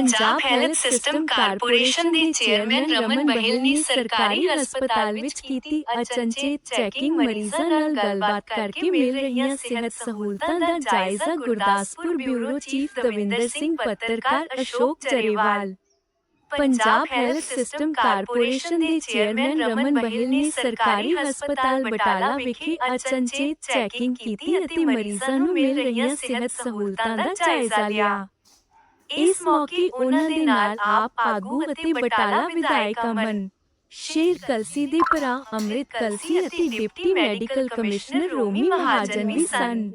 Punjab health system corporation ਦੇ chairman Raman Behl ਨੇ ਸਰਕਾਰੀ ਹਸਪਤਾਲ ਵਿੱਚ ਕੀਤੀ ਅਚਨਚੇਤ ਚੈਕਿੰਗ ਮਰੀਜ਼ਾਂ ਨਾਲ ਗੱਲਬਾਤ ਕਰਕੇ ਮਿਲ ਰਹੀਆਂ ਸਿਹਤ ਸਹੂਲਤਾਂ ਦਾ ਜਾਇਜ਼ਾ ਗੁਰਦਾਸਪੁਰ ਬਿਊਰੋ ਚੀਫ ਦਵਿੰਦਰ ਸਿੰਘ ਪੱਤਰਕਾਰ Ashok Charewal Punjab health system corporation ਦੇ ਚੇਅਰਮੈਨ ਰਮਨ ਬਹਿਲ ਨੇ ਸਰਕਾਰੀ ਹਸਪਤਾਲ ਬਟਾਲਾ ਵਿਖੇ ਅਚਨਚੇਤ ਚੈਕਿੰਗ ਕੀਤੀ ਅਤੇ ਮਰੀਜ਼ਾਂ ਨੂੰ ਮਿਲ ਰਹੀਆਂ ਸਿਹਤ ਸਹੂਲਤਾਂ ਦਾ ਜਾਇਜ਼ਾ ਲਿਆ। ਇਸ ਮੌਕੇ ਉਹਨਾਂ ਦੇ ਨਾਲ ਆਪ ਆਗੂ ਅਤੇ ਬਟਾਲਾ ਵਿਧਾਇਕ ਅਮਨ ਸ਼ੇਰ ਕਲਸੀ ਦੇ ਭਰਾ ਅੰਮ੍ਰਿਤ ਕਲਸੀ ਅਤੇ deputy medical commissioner Romi Mahajan ਵੀ ਸਨ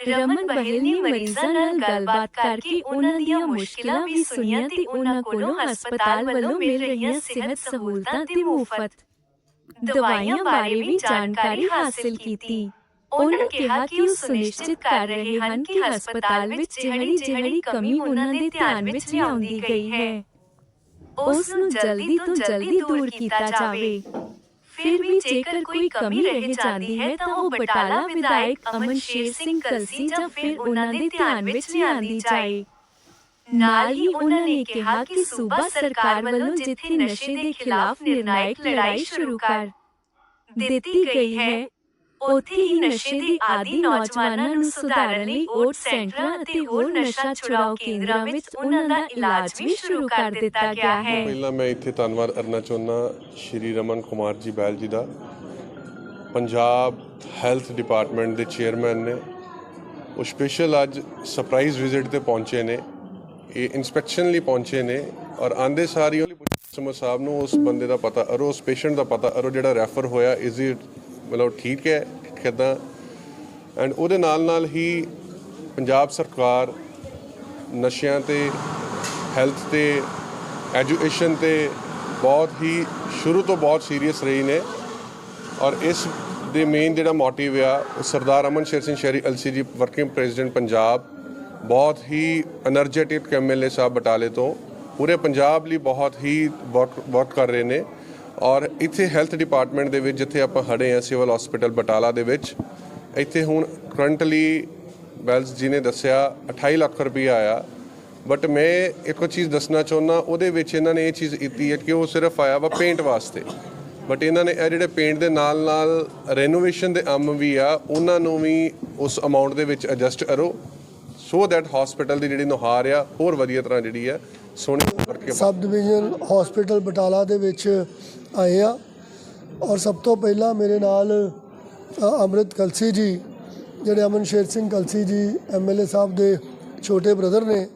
ਰਮਨ ਬਹਿਲ ਨੇ ਮਰੀਜ਼ਾਂ ਨਾਲ ਗੱਲਬਾਤ ਕਰਕੇ ਉਹਨਾਂ ਦੀਆਂ ਮੁਸ਼ਕਿਲਾਂ ਵੀ ਸੁਣੀਆਂ ਤੇ ਉਹਨਾਂ ਕੋਲੋਂ ਹਸਪਤਾਲ ਵੱਲੋਂ ਮਿਲ ਰਹੀਆਂ ਸਿਹਤ ਸਹੂਲਤਾਂ ਤੇ ਮੁਫਤ ਦਵਾਈਆਂ ਬਾਰੇ ਵੀ ਜਾਣਕਾਰੀ ਹਾਸਲ ਕੀਤੀ ਉਹਨਾਂ ਕਿਹਾ ਕਿ ਉਹ ਸੁਨਿਸ਼ਚਿਤ ਕਰ ਰਹੇ ਹਨ ਕਿ ਹਸਪਤਾਲ ਵਿੱਚ ਜਿਹੜੀ ਜਿਹੜੀ ਕਮੀ ਉਹਨਾਂ ਦੇ ਧਿਆਨ ਵਿੱਚ ਲਿਆਉਂਦੀ ਗਈ ਹੈ। ਉਸ ਨੂੰ ਜਲਦੀ ਤੋਂ ਜਲਦੀ ਦੂਰ ਕੀਤਾ ਜਾਵੇ। ਫਿਰ ਵੀ ਜੇਕਰ ਕੋਈ ਕਮੀ ਰਹਿ ਜਾਂਦੀ ਹੈ ਤਾਂ ਉਹ ਬਟਾਲਾ ਵਿਧਾਇਕ ਅਮਨ ਸ਼ੇਰ ਸਿੰਘ ਕਲਸੀ ਜਾਂ ਫਿਰ ਉਹਨਾਂ ਦੇ ਧਿਆਨ ਵਿੱਚ ਲਿਆਂਦੀ ਜਾਏ। ਨਾਲ ਹੀ ਉਹਨਾਂ ਨੇ ਕਿਹਾ ਕਿ ਸੂਬਾ ਸਰਕਾਰ ਵੱਲੋਂ ਜਿੱਥੇ ਨਸ਼ੇ ਦੇ ਖਿਲਾਫ ਨਿਰਣਾਇਕ ਲੜਾਈ ਸ਼ੁਰੂ ਕਰ ਦਿੱਤੀ ਗਈ ਹੈ ਉੱਥੇ ਹੀ ਨਸ਼ੇ ਦੇ ਆਦੀ ਨੌਜਵਾਨਾਂ ਨੂੰ ਸੁਧਾਰਨ ਲਈ ਓਟ ਸੈਂਟਰਾਂ ਅਤੇ ਹੋਰ ਨਸ਼ਾ ਛੁਡਾਓ ਕੇਂਦਰਾਂ ਵਿੱਚ ਉਹਨਾਂ ਦਾ ਇਲਾਜ ਵੀ ਸ਼ੁਰੂ ਕਰ ਦਿੱਤਾ ਗਿਆ ਹੈ। ਪਹਿਲਾਂ ਮੈਂ ਇੱਥੇ ਧੰਨਵਾਦ ਕਰਨਾ ਚਾਹੁੰਦਾ ਸ਼੍ਰੀ ਰਮਨ ਕੁਮਾਰ ਜੀ ਬੈਲ ਜੀ ਦਾ। ਪੰਜਾਬ ਹੈਲਥ ਡਿਪਾਰਟਮੈਂਟ ਦੇ ਚੇਅਰਮੈਨ ਨੇ। ਉਹ ਸਪੈਸ਼ਲ ਅੱਜ ਸਰਪ੍ਰਾਈਜ਼ ਵਿਜ਼ਿਟ ਤੇ ਪਹੁੰਚੇ ਨੇ। ਇਹ ਇਨਸਪੈਕਸ਼ਨ ਲਈ ਪਹੁੰਚੇ ਨੇ ਔਰ ਆਂਦੇ ਸਾਰੀ ਸਮਰ ਸਾਹਿਬ ਨੂੰ ਉਸ ਬੰਦੇ ਦਾ ਪਤਾ ਔਰ ਉਸ ਪੇਸ਼ੈਂਟ ਦਾ ਪਤਾ ਔਰ ਜਿਹੜਾ ਰੈਫਰ ਹੋਇਆ ਇਜ਼ ਇਟ ਮਤਲਬ ਠੀਕ ਹੈ ਕਿਦਾਂ? ਐਂਡ ਉਹਦੇ ਨਾਲ ਨਾਲ ਹੀ ਪੰਜਾਬ ਸਰਕਾਰ ਨਸ਼ਿਆਂ ਤੇ ਹੈਲਥ ਤੇ ਐਜੂਕੇਸ਼ਨ ਤੇ ਬਹੁਤ ਹੀ ਸ਼ੁਰੂ ਤੋਂ ਬਹੁਤ ਸੀਰੀਅਸ ਰਹੀ ਨੇ। ਔਰ ਇਸ ਦੇ ਮੇਨ ਜਿਹੜਾ ਮੋਟਿਵ ਆ, ਉਹ ਸਰਦਾਰ ਅਮਨ ਸ਼ੇਰ ਸਿੰਘ ਸ਼ਹਿਰੀ ਐਲਸੀਜੀ ਵਰਕਿੰਗ ਪ੍ਰੈਜ਼ੀਡੈਂਟ ਪੰਜਾਬ, ਬਹੁਤ ਹੀ એનર્ਜੈਟਿਕ ਐਮਐਲਏ ਸਾਹਿਬ ਬਟਾਲੇ ਤੋਂ। ਪੂਰੇ ਪੰਜਾਬ ਲਈ ਬਹੁਤ ਹੀ ਵਰਕ ਕਰ ਰਹੇ ਨੇ। ਔਰ ਇੱਥੇ ਹੈਲਥ ਡਿਪਾਰਟਮੈਂਟ ਦੇ ਵਿੱਚ ਜਿੱਥੇ ਆਪਾਂ ਖੜੇ ਆ ਸਿਵਲ ਹਸਪੀਟਲ ਬਟਾਲਾ ਦੇ ਵਿੱਚ, ਇੱਥੇ ਹੁਣ ਕਰੰਟਲੀ ਵੈਲਸ ਜੀ ਨੇ ਦੱਸਿਆ 28 ਲੱਖ ਰੁਪਏ ਆਇਆ। ਬਟ ਮੈਂ ਇੱਕੋ ਚੀਜ਼ ਦੱਸਣਾ ਚਾਹੁੰਦਾ, ਉਹਦੇ ਵਿੱਚ ਇਹਨਾਂ ਨੇ ਇਹ ਚੀਜ਼ ਕੀਤੀ ਹੈ ਕਿ ਉਹ ਸਿਰਫ ਆਇਆ ਵਾ ਪੇਂਟ ਵਾਸਤੇ। ਬਟ ਇਹਨਾਂ ਨੇ ਇਹ ਜਿਹੜੇ ਪੇਂਟ ਦੇ ਨਾਲ ਨਾਲ ਰੈਨੋਵੇਸ਼ਨ ਦੇ ਅੰਮ ਵੀ ਆ, ਉਹਨਾਂ ਨੂੰ ਵੀ ਉਸ ਅਮਾਉਂਟ ਦੇ ਵਿੱਚ ਐਡਜਸਟ ਕਰੋ। ਸੋ ਦੈਟ ਹਸਪੀਟਲ ਦੀ ਜਿਹੜੀ ਨੁਹਾਰ ਆ, ਹੋਰ ਵਧੀਆ ਤਰ੍ਹਾਂ ਜਿਹੜੀ ਆ, ਸੋਹਣੀ ਕਰਕੇ ਸਬ ਡਿਵੀਜ਼ਨ ਹਸਪੀਟਲ ਬਟਾਲਾ ਦੇ ਵਿੱਚ ਆਏ ਆ। ਔਰ ਸਭ ਤੋਂ ਪਹਿਲਾਂ ਮੇਰੇ ਨਾਲ ਅ, ਅੰਮ੍ਰਿਤ ਕਲਸੀ ਜੀ ਜਿਹੜੇ ਅਮਨ ਸ਼ੇਰ ਸਿੰਘ ਕਲਸੀ ਜੀ ਐਮਐਲਏ ਸਾਹਿਬ ਦੇ ਛੋਟੇ ਬ੍ਰਦਰ ਨੇ।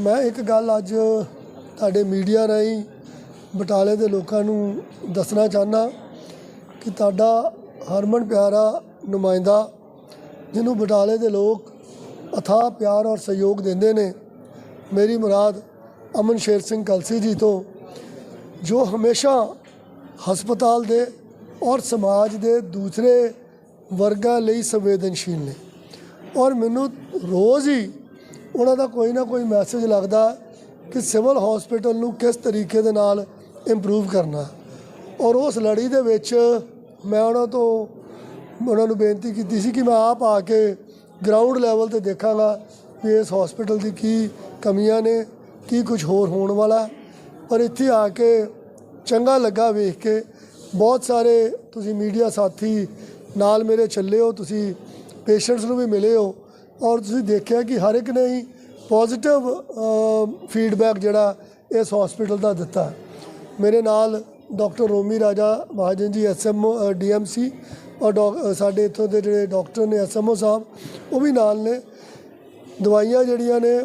ਮੈਂ ਇੱਕ ਗੱਲ ਅੱਜ ਤੁਹਾਡੇ ਮੀਡੀਆ ਰਾਹੀਂ ਬਟਾਲੇ ਦੇ ਲੋਕਾਂ ਨੂੰ ਦੱਸਣਾ ਚਾਹੁੰਦਾ ਕਿ ਤੁਹਾਡਾ ਹਰਮਨ ਪਿਆਰਾ ਨੁਮਾਇੰਦਾ ਜਿਹਨੂੰ ਬਟਾਲੇ ਦੇ ਲੋਕ ਅਥਾਹ ਪਿਆਰ ਔਰ ਸਹਿਯੋਗ ਦਿੰਦੇ ਨੇ ਮੇਰੀ ਮੁਰਾਦ ਅਮਨ ਸ਼ੇਰ ਸਿੰਘ ਕਲਸੀ ਜੀ ਤੋਂ ਜੋ ਹਮੇਸ਼ਾ ਹਸਪਤਾਲ ਦੇ ਔਰ ਸਮਾਜ ਦੇ ਦੂਸਰੇ ਵਰਗਾਂ ਲਈ ਸੰਵੇਦਨਸ਼ੀਲ ਨੇ। ਔਰ ਮੈਨੂੰ ਰੋਜ਼ ਹੀ ਉਹਨਾਂ ਦਾ ਕੋਈ ਨਾ ਕੋਈ ਮੈਸੇਜ ਲੱਗਦਾ ਕਿ ਸਿਵਲ ਹਸਪੀਟਲ ਨੂੰ ਕਿਸ ਤਰੀਕੇ ਦੇ ਨਾਲ ਇੰਪਰੂਵ ਕਰਨਾ। ਔਰ ਉਸ ਲੜੀ ਦੇ ਵਿੱਚ ਮੈਂ ਉਹਨਾਂ ਤੋਂ ਉਹਨਾਂ ਨੂੰ ਬੇਨਤੀ ਕੀਤੀ ਸੀ ਕਿ ਮੈਂ ਆਪ ਆ ਕੇ ਗਰਾਊਂਡ ਲੈਵਲ ਤੇ ਦੇਖਾਂਗਾ ਵੀ ਇਸ ਹਸਪੀਟਲ ਦੀ ਕੀ ਕਮੀਆਂ ਨੇ, ਕੀ ਕੁਝ ਹੋਰ ਹੋਣ ਵਾਲਾ। ਪਰ ਇੱਥੇ ਆ ਕੇ ਚੰਗਾ ਲੱਗਾ ਵੇਖ ਕੇ। ਬਹੁਤ ਸਾਰੇ ਤੁਸੀਂ ਮੀਡੀਆ ਸਾਥੀ ਨਾਲ ਮੇਰੇ ਚੱਲੇ ਹੋ, ਤੁਸੀਂ ਪੇਸ਼ੈਂਟਸ ਨੂੰ ਵੀ ਮਿਲੇ ਹੋ ਔਰ ਤੁਸੀਂ ਦੇਖਿਆ ਕਿ ਹਰ ਇੱਕ ਨੇ ਹੀ ਪੋਜ਼ਿਟਿਵ ਫੀਡਬੈਕ ਜਿਹੜਾ ਇਸ ਹਸਪੀਟਲ ਦਾ ਦਿੱਤਾ। ਮੇਰੇ ਨਾਲ ਡਾਕਟਰ ਰੋਮੀ ਰਾਜਾ ਮਹਾਜਨ ਜੀ ਐਸਐਮਓ ਡੀਐਮਸੀ ਔਰ ਡਾਕ- ਸਾਡੇ ਇੱਥੋਂ ਦੇ ਜਿਹੜੇ ਡਾਕਟਰ ਨੇ ਐਸਐਮਓ ਸਾਹਿਬ, ਉਹ ਵੀ ਨਾਲ ਨੇ। ਦਵਾਈਆਂ ਜਿਹੜੀਆਂ ਨੇ,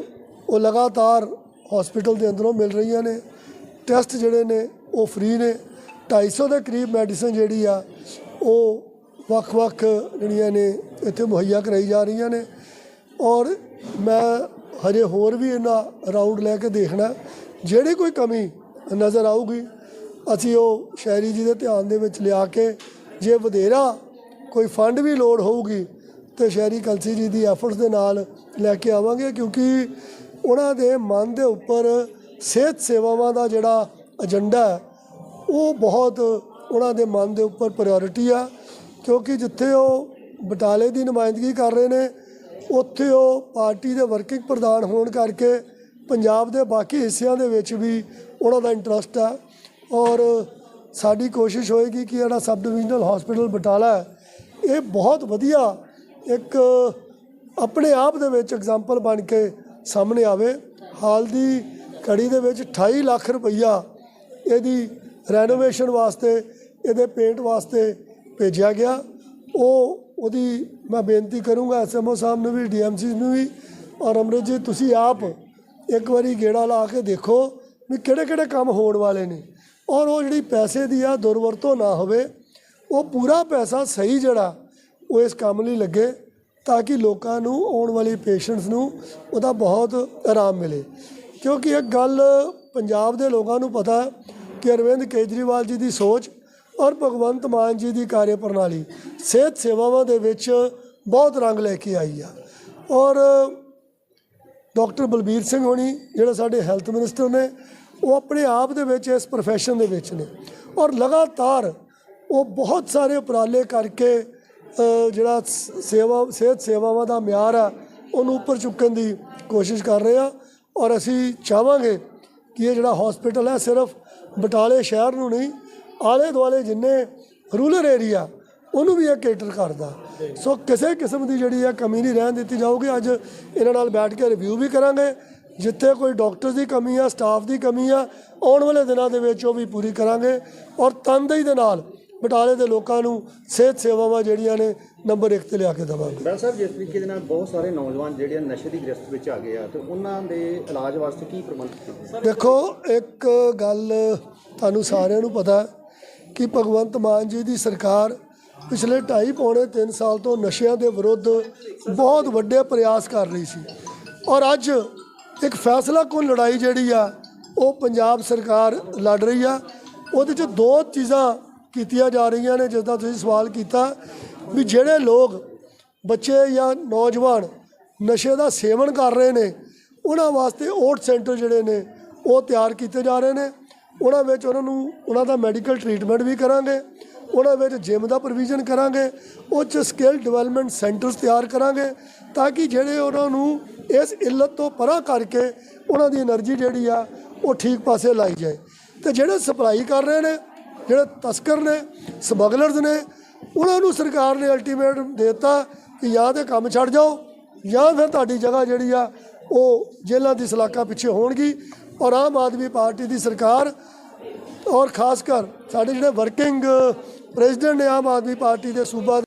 ਉਹ ਲਗਾਤਾਰ ਹਸਪੀਟਲ ਦੇ ਅੰਦਰੋਂ ਮਿਲ ਰਹੀਆਂ ਨੇ। ਟੈਸਟ ਜਿਹੜੇ ਨੇ, ਉਹ ਫ੍ਰੀ ਨੇ। 250 ਦੇ ਕਰੀਬ ਮੈਡੀਸਨ ਜਿਹੜੀ ਆ, ਉਹ ਵੱਖ-ਵੱਖ ਜਿਹੜੀਆਂ ਨੇ, ਇੱਥੇ ਮੁਹੱਈਆ ਕਰਾਈ ਜਾ ਰਹੀਆਂ ਨੇ। ਔਰ ਮੈਂ ਹਜੇ ਹੋਰ ਵੀ ਇਹਨਾਂ ਰਾਊਂਡ ਲੈ ਕੇ ਦੇਖਣਾ। ਜਿਹੜੀ ਕੋਈ ਕਮੀ ਨਜ਼ਰ ਆਊਗੀ, ਅਸੀਂ ਉਹ ਸ਼ਹਿਰੀ ਜੀ ਦੇ ਧਿਆਨ ਦੇ ਵਿੱਚ ਲਿਆ ਕੇ, ਜੇ ਵਧੇਰਾ ਕੋਈ ਫੰਡ ਵੀ ਲੋੜ ਹੋਊਗੀ, ਤੇ ਸ਼ਹਿਰੀ ਕਲਸੀ ਜੀ ਦੀ ਐਫਰਟਸ ਦੇ ਨਾਲ ਲੈ ਕੇ ਆਵਾਂਗੇ। ਕਿਉਂਕਿ ਉਹਨਾਂ ਦੇ ਮਨ ਦੇ ਉੱਪਰ ਸਿਹਤ ਸੇਵਾਵਾਂ ਦਾ ਜਿਹੜਾ ਏਜੰਡਾ ਉਹ ਬਹੁਤ ਉਹਨਾਂ ਦੇ ਮਨ ਦੇ ਉੱਪਰ ਪ੍ਰਾਇੋਰਟੀ ਆ, ਕਿਉਂਕਿ ਜਿੱਥੇ ਉਹ ਬਟਾਲੇ ਦੀ ਨੁਮਾਇੰਦਗੀ ਕਰ ਰਹੇ ਨੇ, ਉੱਥੇ ਉਹ ਪਾਰਟੀ ਦੇ ਵਰਕਿੰਗ ਪ੍ਰਧਾਨ ਹੋਣ ਕਰਕੇ ਪੰਜਾਬ ਦੇ ਬਾਕੀ ਹਿੱਸਿਆਂ ਦੇ ਵਿੱਚ ਵੀ ਉਹਨਾਂ ਦਾ ਇੰਟਰਸਟ ਹੈ ਔਰ ਸਾਡੀ ਕੋਸ਼ਿਸ਼ ਹੋਏਗੀ ਕਿ ਜਿਹੜਾ ਸਬ ਡਿਵੀਜ਼ਨਲ ਹਸਪੀਟਲ ਬਟਾਲਾ ਹੈ, ਇਹ ਬਹੁਤ ਵਧੀਆ ਇੱਕ ਆਪਣੇ ਆਪ ਦੇ ਵਿੱਚ ਐਗਜ਼ਾਮਪਲ ਬਣ ਕੇ ਸਾਹਮਣੇ ਆਵੇ। ਹਾਲ ਦੀ ਘੜੀ ਦੇ ਵਿੱਚ 28 ਲੱਖ ਰੁਪਈਆ ਇਹਦੀ ਰੈਨੋਵੇਸ਼ਨ ਵਾਸਤੇ, ਇਹਦੇ ਪੇਂਟ ਵਾਸਤੇ ਭੇਜਿਆ ਗਿਆ। ਉਹ ਉਹਦੀ ਮੈਂ ਬੇਨਤੀ ਕਰੂੰਗਾ ਐਸਐਮਓ ਸਾਹਿਬ ਨੂੰ ਵੀ ਡੀਐਮਸੀ ਨੂੰ ਵੀ ਔਰ ਅਮਰਿਤ ਜੀ, ਤੁਸੀਂ ਆਪ ਇੱਕ ਵਾਰੀ ਗੇੜਾ ਲਾ ਕੇ ਦੇਖੋ ਵੀ ਕਿਹੜੇ ਕਿਹੜੇ ਕੰਮ ਹੋਣ ਵਾਲੇ ਨੇ। ਔਰ ਉਹ ਜਿਹੜੀ ਪੈਸੇ ਦੀ ਆ ਦੁਰਵਰਤੋਂ ਨਾ ਹੋਵੇ, ਉਹ ਪੂਰਾ ਪੈਸਾ ਸਹੀ ਜਿਹੜਾ, ਉਹ ਇਸ ਕੰਮ ਲਈ ਲੱਗੇ ਤਾਂ ਕਿ ਲੋਕਾਂ ਨੂੰ ਆਉਣ ਵਾਲੀ ਪੇਸ਼ੈਂਟਸ ਨੂੰ ਉਹਦਾ ਬਹੁਤ ਆਰਾਮ ਮਿਲੇ। ਕਿਉਂਕਿ ਇੱਕ ਗੱਲ ਪੰਜਾਬ ਦੇ ਲੋਕਾਂ ਨੂੰ ਪਤਾ ਹੈ ਕਿ ਅਰਵਿੰਦ ਕੇਜਰੀਵਾਲ ਜੀ ਦੀ ਸੋਚ ਔਰ ਭਗਵੰਤ ਮਾਨ ਜੀ ਦੀ ਕਾਰਜ ਪ੍ਰਣਾਲੀ ਸਿਹਤ ਸੇਵਾਵਾਂ ਦੇ ਵਿੱਚ ਬਹੁਤ ਰੰਗ ਲੈ ਕੇ ਆਈ ਆ। ਔਰ ਡਾਕਟਰ ਬਲਬੀਰ ਸਿੰਘ ਹੋਣੀ, ਜਿਹੜੇ ਸਾਡੇ ਹੈਲਥ ਮਿਨਿਸਟਰ ਨੇ, ਉਹ ਆਪਣੇ ਆਪ ਦੇ ਵਿੱਚ ਇਸ profession ਦੇ ਵਿੱਚ ਨੇ। ਔਰ ਲਗਾਤਾਰ ਉਹ ਬਹੁਤ ਸਾਰੇ ਉਪਰਾਲੇ ਕਰਕੇ ਜਿਹੜਾ ਸ- ਸੇਵਾ, ਸਿਹਤ ਸੇਵਾਵਾਂ ਦਾ ਮਿਆਰ ਆ, ਉਹਨੂੰ ਉੱਪਰ ਚੁੱਕਣ ਦੀ ਕੋਸ਼ਿਸ਼ ਕਰ ਰਹੇ ਆ। ਔਰ ਅਸੀਂ ਚਾਹਾਂਗੇ ਕਿ ਇਹ ਜਿਹੜਾ ਹਸਪੀਟਲ ਹੈ ਸਿਰਫ ਬਟਾਲੇ ਸ਼ਹਿਰ ਨੂੰ ਨਹੀਂ, ਆਲੇ ਦੁਆਲੇ ਜਿੰਨੇ ਰੂਰਲ ਏਰੀਆ ਉਹਨੂੰ ਵੀ ਇਹ ਕੇਟਰ ਕਰਦਾ। ਸੋ ਕਿਸੇ ਕਿਸਮ ਦੀ ਜਿਹੜੀ ਹੈ ਕਮੀ ਨਹੀਂ ਰਹਿਣ ਦਿੱਤੀ ਜਾਊਗੀ। ਅੱਜ ਇਹਨਾਂ ਨਾਲ ਬੈਠ ਕੇ ਰਿਵਿਊ ਵੀ ਕਰਾਂਗੇ। ਜਿੱਥੇ ਕੋਈ ਡਾਕਟਰ ਦੀ ਕਮੀ ਆ ਸਟਾਫ ਦੀ ਕਮੀ ਆ, ਆਉਣ ਵਾਲੇ ਦਿਨਾਂ ਦੇ ਵਿੱਚ ਉਹ ਵੀ ਪੂਰੀ ਕਰਾਂਗੇ। ਔਰ ਤਨਦੇਹੀ ਦੇ ਨਾਲ ਬਟਾਲੇ ਦੇ ਲੋਕਾਂ ਨੂੰ ਸਿਹਤ ਸੇਵਾਵਾਂ ਜਿਹੜੀਆਂ ਨੇ ਨੰਬਰ 1 ਤੇ ਲਿਆ ਕੇ ਦੇਵਾਂਗੇ। ਡਾਕਟਰ ਸਾਹਿਬ ਜਿਸ ਤਰੀਕੇ ਦੇ ਨਾਲ ਬਹੁਤ ਸਾਰੇ ਨੌਜਵਾਨ ਜਿਹੜੇ ਨਸ਼ੇ ਦੀ ਗ੍ਰਸਤ ਵਿੱਚ ਆ ਗਏ ਆ ਤੇ ਉਹਨਾਂ ਦੇ ਇਲਾਜ ਵਾਸਤੇ ਕੀ ਪ੍ਰਬੰਧ ਦੇਖੋ ਇੱਕ ਗੱਲ ਤੁਹਾਨੂੰ ਸਾਰਿਆਂ ਨੂੰ ਪਤਾ ਕਿ ਭਗਵੰਤ ਮਾਨ ਜੀ ਦੀ ਸਰਕਾਰ ਪਿਛਲੇ 2.5 ਪੌਣੇ 3 ਸਾਲ ਤੋਂ ਨਸ਼ਿਆਂ ਦੇ ਵਿਰੁੱਧ ਬਹੁਤ ਵੱਡੇ ਪ੍ਰਯਾਸ ਕਰ ਰਹੀ ਸੀ। ਔਰ ਅੱਜ ਇੱਕ ਫੈਸਲਾ ਕੋਲ ਲੜਾਈ ਜਿਹੜੀ ਆ ਉਹ ਪੰਜਾਬ ਸਰਕਾਰ ਲੜ ਰਹੀ ਆ। ਉਹਦੇ 'ਚ ਦੋ ਚੀਜ਼ਾਂ ਕੀਤੀਆਂ ਜਾ ਰਹੀਆਂ ਨੇ, ਜਿੱਦਾਂ ਤੁਸੀਂ ਸਵਾਲ ਕੀਤਾ ਵੀ ਜਿਹੜੇ ਲੋਕ ਬੱਚੇ ਜਾਂ ਨੌਜਵਾਨ ਨਸ਼ੇ ਦਾ ਸੇਵਨ ਕਰ ਰਹੇ ਨੇ, ਉਹਨਾਂ ਵਾਸਤੇ ਓਟ ਸੈਂਟਰ ਜਿਹੜੇ ਨੇ, ਉਹ ਤਿਆਰ ਕੀਤੇ ਜਾ ਰਹੇ ਨੇ। ਉਹਨਾਂ ਵਿੱਚ ਉਹਨਾਂ ਨੂੰ, ਉਹਨਾਂ ਦਾ ਮੈਡੀਕਲ ਟ੍ਰੀਟਮੈਂਟ ਵੀ ਕਰਾਂਗੇ, ਉਹਨਾਂ ਵਿੱਚ ਜਿਮ ਦਾ ਪ੍ਰੋਵੀਜ਼ਨ ਕਰਾਂਗੇ, ਉੱਚ ਸਕਿੱਲ ਡਿਵੈਲਪਮੈਂਟ ਸੈਂਟਰਸ ਤਿਆਰ ਕਰਾਂਗੇ, ਤਾਂ ਕਿ ਜਿਹੜੇ ਉਹਨਾਂ ਨੂੰ ਇਸ ਇਲਤ ਤੋਂ ਪਰਾਂ ਕਰਕੇ ਉਹਨਾਂ ਦੀ એનર્ਜੀ ਜਿਹੜੀ ਆ, ਉਹ ਠੀਕ ਪਾਸੇ ਲਾਈ ਜਾਏ। ਤੇ ਜਿਹੜੇ ਸਪਲਾਈ ਕਰ ਰਹੇ ਨੇ ਜਿਹੜੇ ਤਸਕਰ ਨੇ ਸਮਗਲਰਸ ਨੇ, ਉਹਨਾਂ ਨੂੰ ਸਰਕਾਰ ਨੇ ਅਲਟੀਮੇਟ ਦਿੱਤਾ ਕਿ ਜਾਂ ਤੇ ਕੰਮ ਛੱਡ ਜਾਓ, ਜਾਂ ਫਿਰ ਤੁਹਾਡੀ ਜਗ੍ਹਾ ਜਿਹੜੀ ਆ, ਉਹ ਜੇਲ੍ਹਾਂ ਦੀ ਸਲਾਖਾ ਪਿੱਛੇ ਹੋਣਗੀ ਔਰ ਆਮ ਆਦਮੀ ਪਾਰਟੀ ਦੀ ਸਰਕਾਰ ਔਰ ਖਾਸ ਕਰ ਸਾਡੇ ਜਿਹੜੇ ਵਰਕਿੰਗ ਪ੍ਰੈਜ਼ੀਡੈਂਟ ਨੇ ਆਮ ਆਦਮੀ ਪਾਰਟੀ ਦੇ ਸੂਬਾ